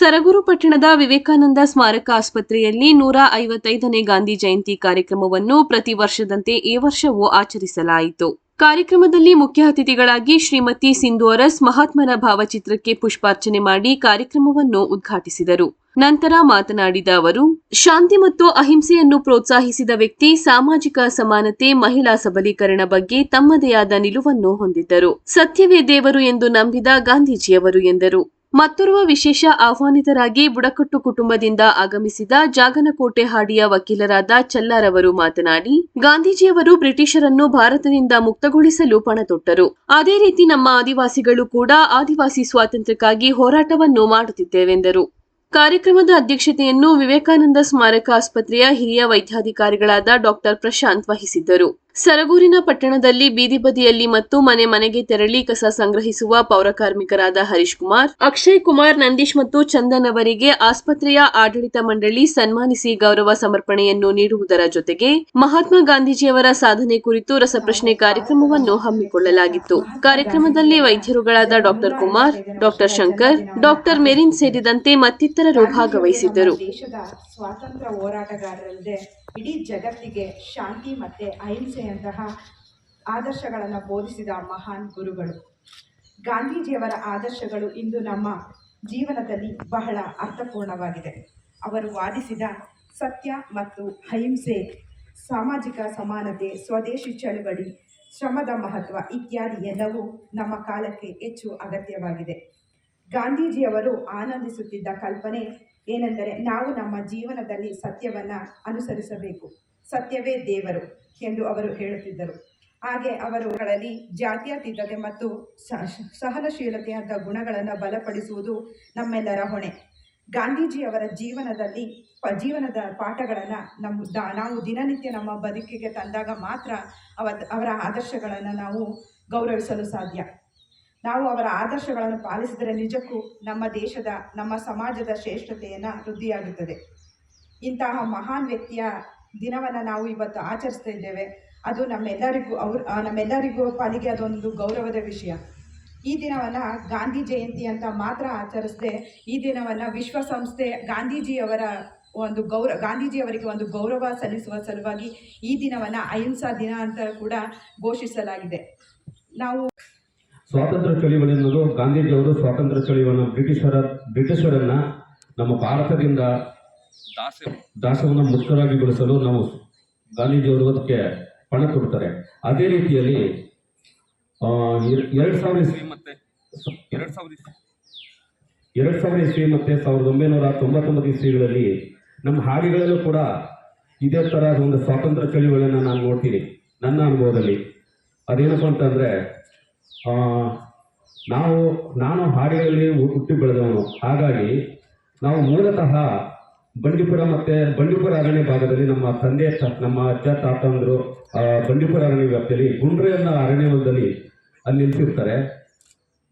ಸರಗೂರು ಪಟ್ಟಣದ ವಿವೇಕಾನಂದ ಸ್ಮಾರಕ ಆಸ್ಪತ್ರೆಯಲ್ಲಿ ನೂರ ಐವತ್ತೈದನೇ ಗಾಂಧಿ ಜಯಂತಿ ಕಾರ್ಯಕ್ರಮವನ್ನು ಪ್ರತಿ ವರ್ಷದಂತೆ ಈ ವರ್ಷವೂ ಆಚರಿಸಲಾಯಿತು. ಕಾರ್ಯಕ್ರಮದಲ್ಲಿ ಮುಖ್ಯ ಅತಿಥಿಗಳಾಗಿ ಶ್ರೀಮತಿ ಸಿಂಧು ಅರಸ್ ಮಹಾತ್ಮನ ಭಾವಚಿತ್ರಕ್ಕೆ ಪುಷ್ಪಾರ್ಚನೆ ಮಾಡಿ ಕಾರ್ಯಕ್ರಮವನ್ನು ಉದ್ಘಾಟಿಸಿದರು. ನಂತರ ಮಾತನಾಡಿದ ಅವರು, ಶಾಂತಿ ಮತ್ತು ಅಹಿಂಸೆಯನ್ನು ಪ್ರೋತ್ಸಾಹಿಸಿದ ವ್ಯಕ್ತಿ ಸಾಮಾಜಿಕ ಸಮಾನತೆ ಮಹಿಳಾ ಸಬಲೀಕರಣ ಬಗ್ಗೆ ತಮ್ಮದೇ ಆದ ನಿಲುವನ್ನು ಹೊಂದಿದ್ದರು. ಸತ್ಯವೇ ದೇವರು ಎಂದು ನಂಬಿದ ಗಾಂಧೀಜಿಯವರು ಎಂದರು. ಮತ್ತೋರ್ವ ವಿಶೇಷ ಆಹ್ವಾನಿತರಾಗಿ ಬುಡಕಟ್ಟು ಕುಟುಂಬದಿಂದ ಆಗಮಿಸಿದ ಜಾಗನಕೋಟೆ ಹಾಡಿಯ ವಕೀಲರಾದ ಚಲ್ಲಾರವರು ಮಾತನಾಡಿ, ಗಾಂಧೀಜಿಯವರು ಬ್ರಿಟಿಷರನ್ನು ಭಾರತದಿಂದ ಮುಕ್ತಗೊಳಿಸಲು ಪಣ ತೊಟ್ಟರು ಅದೇ ರೀತಿ ನಮ್ಮ ಆದಿವಾಸಿಗಳು ಕೂಡ ಆದಿವಾಸಿ ಸ್ವಾತಂತ್ರ್ಯಕ್ಕಾಗಿ ಹೋರಾಟವನ್ನು ಮಾಡುತ್ತಿದ್ದೇವೆಂದರು. ಕಾರ್ಯಕ್ರಮದ ಅಧ್ಯಕ್ಷತೆಯನ್ನು ವಿವೇಕಾನಂದ ಸ್ಮಾರಕ ಆಸ್ಪತ್ರೆಯ ಹಿರಿಯ ವೈದ್ಯಾಧಿಕಾರಿಗಳಾದ ಡಾಕ್ಟರ್ ಪ್ರಶಾಂತ್ ವಹಿಸಿದ್ದರು. ಸರಗೂರಿನ ಪಟ್ಟಣದಲ್ಲಿ ಬೀದಿ ಬದಿಯಲ್ಲಿ ಮತ್ತು ಮನೆ ಮನೆಗೆ ತೆರಳಿ ಕಸ ಸಂಗ್ರಹಿಸುವ ಪೌರಕಾರ್ಮಿಕರಾದ ಹರೀಶ್ ಕುಮಾರ್, ಅಕ್ಷಯ್ ಕುಮಾರ್, ನಂದೀಶ್ ಮತ್ತು ಚಂದನ್ ಅವರಿಗೆ ಆಸ್ಪತ್ರೆಯ ಆಡಳಿತ ಮಂಡಳಿ ಸನ್ಮಾನಿಸಿ ಗೌರವ ಸಮರ್ಪಣೆಯನ್ನು ನೀಡುವುದರ ಜೊತೆಗೆ ಮಹಾತ್ಮ ಗಾಂಧೀಜಿಯವರ ಸಾಧನೆ ಕುರಿತು ರಸಪ್ರಶ್ನೆ ಕಾರ್ಯಕ್ರಮವನ್ನು ಹಮ್ಮಿಕೊಳ್ಳಲಾಗಿತ್ತು. ಕಾರ್ಯಕ್ರಮದಲ್ಲಿ ವೈದ್ಯರುಗಳಾದ doctor Kumar, doctor Shankar, doctor Merin ಸೇರಿದಂತೆ ಮತ್ತಿತರರು ಭಾಗವಹಿಸಿದ್ದರು. ಇಡೀ ಜಗತ್ತಿಗೆ ಶಾಂತಿ ಮತ್ತೆ ಅಹಿಂಸೆಯಂತಹ ಆದರ್ಶಗಳನ್ನು ಬೋಧಿಸಿದ ಮಹಾನ್ ಗುರುಗಳು. ಗಾಂಧೀಜಿಯವರ ಆದರ್ಶಗಳು ಇಂದು ನಮ್ಮ ಜೀವನದಲ್ಲಿ ಬಹಳ ಅರ್ಥಪೂರ್ಣವಾಗಿದೆ. ಅವರು ವಾದಿಸಿದ ಸತ್ಯ ಮತ್ತು ಅಹಿಂಸೆ, ಸಾಮಾಜಿಕ ಸಮಾನತೆ, ಸ್ವದೇಶಿ ಚಳವಳಿ, ಶ್ರಮದ ಮಹತ್ವ ಇತ್ಯಾದಿ ಎಲ್ಲವೂ ನಮ್ಮ ಕಾಲಕ್ಕೆ ಹೆಚ್ಚು ಅಗತ್ಯವಾಗಿದೆ. ಗಾಂಧೀಜಿಯವರು ಆನಂದಿಸುತ್ತಿದ್ದ ಕಲ್ಪನೆ ಏನೆಂದರೆ ನಾವು ನಮ್ಮ ಜೀವನದಲ್ಲಿ ಸತ್ಯವನ್ನು ಅನುಸರಿಸಬೇಕು. ಸತ್ಯವೇ ದೇವರು ಎಂದು ಅವರು ಹೇಳುತ್ತಿದ್ದರು. ಹಾಗೆ ಅವರುಗಳಲ್ಲಿ ಜಾತ್ಯತೀತತೆ ಮತ್ತು ಸಹನಶೀಲತೆಯಂಥ ಗುಣಗಳನ್ನು ಬಲಪಡಿಸುವುದು ನಮ್ಮೆಲ್ಲರ ಹೊಣೆ. ಗಾಂಧೀಜಿಯವರ ಜೀವನದಲ್ಲಿ ಜೀವನದ ಪಾಠಗಳನ್ನು ನಮ್ಮ ನಾವು ದಿನನಿತ್ಯ ನಮ್ಮ ಬದುಕಿಗೆ ತಂದಾಗ ಮಾತ್ರ ಅವ ಅವರ ಆದರ್ಶಗಳನ್ನು ನಾವು ಗೌರವಿಸಲು ಸಾಧ್ಯ. ನಾವು ಅವರ ಆದರ್ಶಗಳನ್ನು ಪಾಲಿಸಿದರೆ ನಿಜಕ್ಕೂ ನಮ್ಮ ದೇಶದ, ನಮ್ಮ ಸಮಾಜದ ಶ್ರೇಷ್ಠತೆಯನ್ನು ವೃದ್ಧಿಯಾಗುತ್ತದೆ. ಇಂತಹ ಮಹಾನ್ ವ್ಯಕ್ತಿಯ ದಿನವನ್ನು ನಾವು ಇವತ್ತು ಆಚರಿಸ್ತಾ ಇದ್ದೇವೆ. ಅದು ನಮ್ಮೆಲ್ಲರಿಗೂ ಅವ್ರ ನಮ್ಮೆಲ್ಲರಿಗೂ ಪಾಲಿಗೆ ಅದೊಂದು ಗೌರವದ ವಿಷಯ. ಈ ದಿನವನ್ನು ಗಾಂಧಿ ಜಯಂತಿ ಅಂತ ಮಾತ್ರ ಆಚರಿಸದೆ, ಈ ದಿನವನ್ನು ವಿಶ್ವಸಂಸ್ಥೆ ಗಾಂಧೀಜಿಯವರ ಒಂದು ಗೌರವ ಗಾಂಧೀಜಿಯವರಿಗೆ ಒಂದು ಗೌರವ ಸಲ್ಲಿಸುವ ಸಲುವಾಗಿ ಈ ದಿನವನ್ನು ಅಹಿಂಸಾ ದಿನ ಅಂತ ಕೂಡ ಘೋಷಿಸಲಾಗಿದೆ. ನಾವು ಸ್ವಾತಂತ್ರ್ಯ ಚಳವಳಿ ಅನ್ನೋದು ಗಾಂಧೀಜಿಯವರು ಸ್ವಾತಂತ್ರ್ಯ ಚಳವಳಿಯನ್ನು ಬ್ರಿಟಿಷರ ಬ್ರಿಟಿಷರನ್ನ ನಮ್ಮ ಭಾರತದಿಂದ ದಾಸ ದಾಸವನ್ನು ಬಳಸಲು ನಾವು ಗಾಂಧೀಜಿಯವರು ಅದಕ್ಕೆ ಪಣ ಕೊಡ್ತಾರೆ. ಅದೇ ರೀತಿಯಲ್ಲಿ ಎರಡ್ ಎರ್- ಎರಡು ಸಾವಿರ ಇಸ್ವಿ ಮತ್ತೆ ಎರಡು ಸಾವಿರ ಇಸ್ವಿ ಎರಡು ಸಾವಿರ ಇಸ್ವಿ ಮತ್ತೆ ಸಾವಿರದ ಒಂಬೈನೂರ ತೊಂಬತ್ತೊಂಬತ್ತು ಇಸ್ವಿಗಳಲ್ಲಿ ನಮ್ಮ ಹಾಡಿಗಳಲ್ಲೂ ಕೂಡ ಇದೇ ಥರದ ಒಂದು ಸ್ವಾತಂತ್ರ್ಯ ಚಳವಳಿಯನ್ನು ನಾನು ನೋಡ್ತೀನಿ ನನ್ನ ಅನುಭವದಲ್ಲಿ. ಅದೇನಪ್ಪ ಅಂತಂದರೆ ನಾವು, ನಾನು ಹಾಡಿನಲ್ಲಿ ಹುಟ್ಟಿ ಬೆಳೆದವನು. ಹಾಗಾಗಿ ನಾವು ಮೂಲತಃ ಬಂಡೀಪುರ ಮತ್ತೆ ಬಂಡೀಪುರ ಅರಣ್ಯ ಭಾಗದಲ್ಲಿ ನಮ್ಮ ತಂದೆ ನಮ್ಮ ಅಜ್ಜ ತಾತಂದರು ಬಂಡೀಪುರ ಅರಣ್ಯ ವ್ಯಾಪ್ತಿಯಲ್ಲಿ ಗುಂಡ್ರೆ ಅನ್ನೋ ಅರಣ್ಯದಲ್ಲಿ ಅಲ್ಲಿ ನಿಲ್ಸಿರ್ತಾರೆ.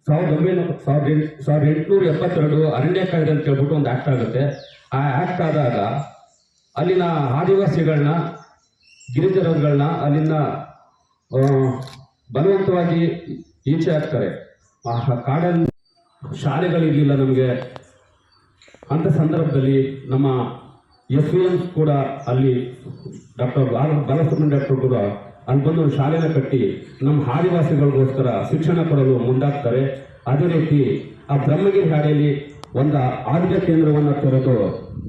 ಸಾವಿರದ ಒಂಬೈನೂರ, ಸಾವಿರದ ಎಂಟು, ಸಾವಿರದ ಎಂಟುನೂರ ಎಪ್ಪತ್ತೆರಡು ಅರಣ್ಯ ಕಾಯ್ದೆ ಅಂತ ಹೇಳ್ಬಿಟ್ಟು ಒಂದು ಆ್ಯಕ್ಟ್ ಆಗುತ್ತೆ. ಆ ಆ್ಯಕ್ಟ್ ಆದಾಗ ಅಲ್ಲಿನ ಆದಿವಾಸಿಗಳನ್ನ ಗಿರಿಜನಗಳನ್ನ ಅಲ್ಲಿನ ಬಲವಂತವಾಗಿ ಈಚೆ ಆಗ್ತಾರೆ. ಆ ಕಾಡಲ್ಲಿ ಶಾಲೆಗಳಿರಲಿಲ್ಲ ನಮಗೆ. ಅಂಥ ಸಂದರ್ಭದಲ್ಲಿ ನಮ್ಮ ಎಸ್ ವಿ ಎಂ ಕೂಡ ಅಲ್ಲಿ ಡಾಕ್ಟರ್ ಬಾಲ, ಬಾಲಸುಬ್ರಹ್ಮಣ್ಯ ಡಾಕ್ಟರ್ ಕೂಡ ಅಲ್ಲಿ ಬಂದು ಶಾಲೆನ ಕಟ್ಟಿ ನಮ್ಮ ಆದಿವಾಸಿಗಳಿಗೋಸ್ಕರ ಶಿಕ್ಷಣ ಕೊಡಲು ಮುಂದಾಗ್ತಾರೆ. ಅದೇ ರೀತಿ ಆ ಬ್ರಹ್ಮಗಿರಿ ಹಾಡಿಯಲ್ಲಿ ಒಂದು ಆರೋಗ್ಯ ಕೇಂದ್ರವನ್ನು ತೆರೆದು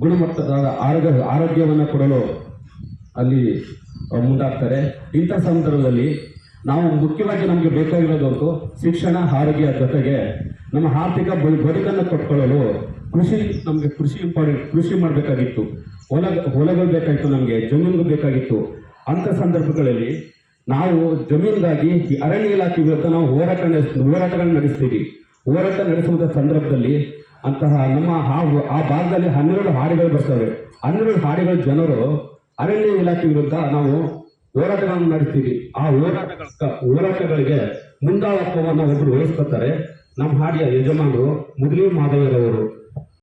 ಗುಣಮಟ್ಟದ ಆರೋಗ್ಯ, ಆರೋಗ್ಯವನ್ನು ಕೊಡಲು ಅಲ್ಲಿ ಮುಂದಾಗ್ತಾರೆ. ಇಂಥ ಸಂದರ್ಭದಲ್ಲಿ ನಾವು ಮುಖ್ಯವಾಗಿ ನಮಗೆ ಬೇಕಾಗಿರೋದಂತೂ ಶಿಕ್ಷಣ ಆರೋಗ್ಯ ಜೊತೆಗೆ ನಮ್ಮ ಆರ್ಥಿಕ ಬದುಕನ್ನು ಕಟ್ಕೊಳ್ಳಲು ಕೃಷಿ, ನಮಗೆ ಕೃಷಿ ಇಂಪಾರ್ಟೆಂಟ್ ಕೃಷಿ ಮಾಡಬೇಕಾಗಿತ್ತು. ಹೊಲ, ಹೊಲಗಳು ಬೇಕಾಗಿತ್ತು ನಮಗೆ, ಜಮೀನುಗಳು ಬೇಕಾಗಿತ್ತು. ಅಂಥ ಸಂದರ್ಭಗಳಲ್ಲಿ ನಾವು ಜಮೀನಿಗಾಗಿ ಅರಣ್ಯ ಇಲಾಖೆ ವಿರುದ್ಧ ನಾವು ಹೋರಾಟ ನಡೆಸ್, ಹೋರಾಟಗಳನ್ನು ನಡೆಸ್ತೀವಿ. ಹೋರಾಟ ನಡೆಸುವಂಥ ಸಂದರ್ಭದಲ್ಲಿ ಅಂತಹ ನಮ್ಮ ಆ ಭಾಗದಲ್ಲಿ ಹನ್ನೆರಡು ಹಾಡಿಗಳು ಬರ್ತವೆ. ಹನ್ನೆರಡು ಹಾಡಿಗಳ ಜನರು ಅರಣ್ಯ ಇಲಾಖೆ ವಿರುದ್ಧ ನಾವು ಹೋರಾಟಗಳನ್ನು ನಡೆಸ್ತೀವಿ ಆ ಹೋರಾಟ ಹೋರಾಟಗಳಿಗೆ ಮುಂದಾಳತ್ವವನ್ನು ಒಬ್ಬರು ವಹಿಸ್ಕೊತಾರೆ. ನಮ್ಮ ಹಾಡಿಯ ಯಜಮಾನರು ಮುದ್ಲಿ ಮಾಧವರವರು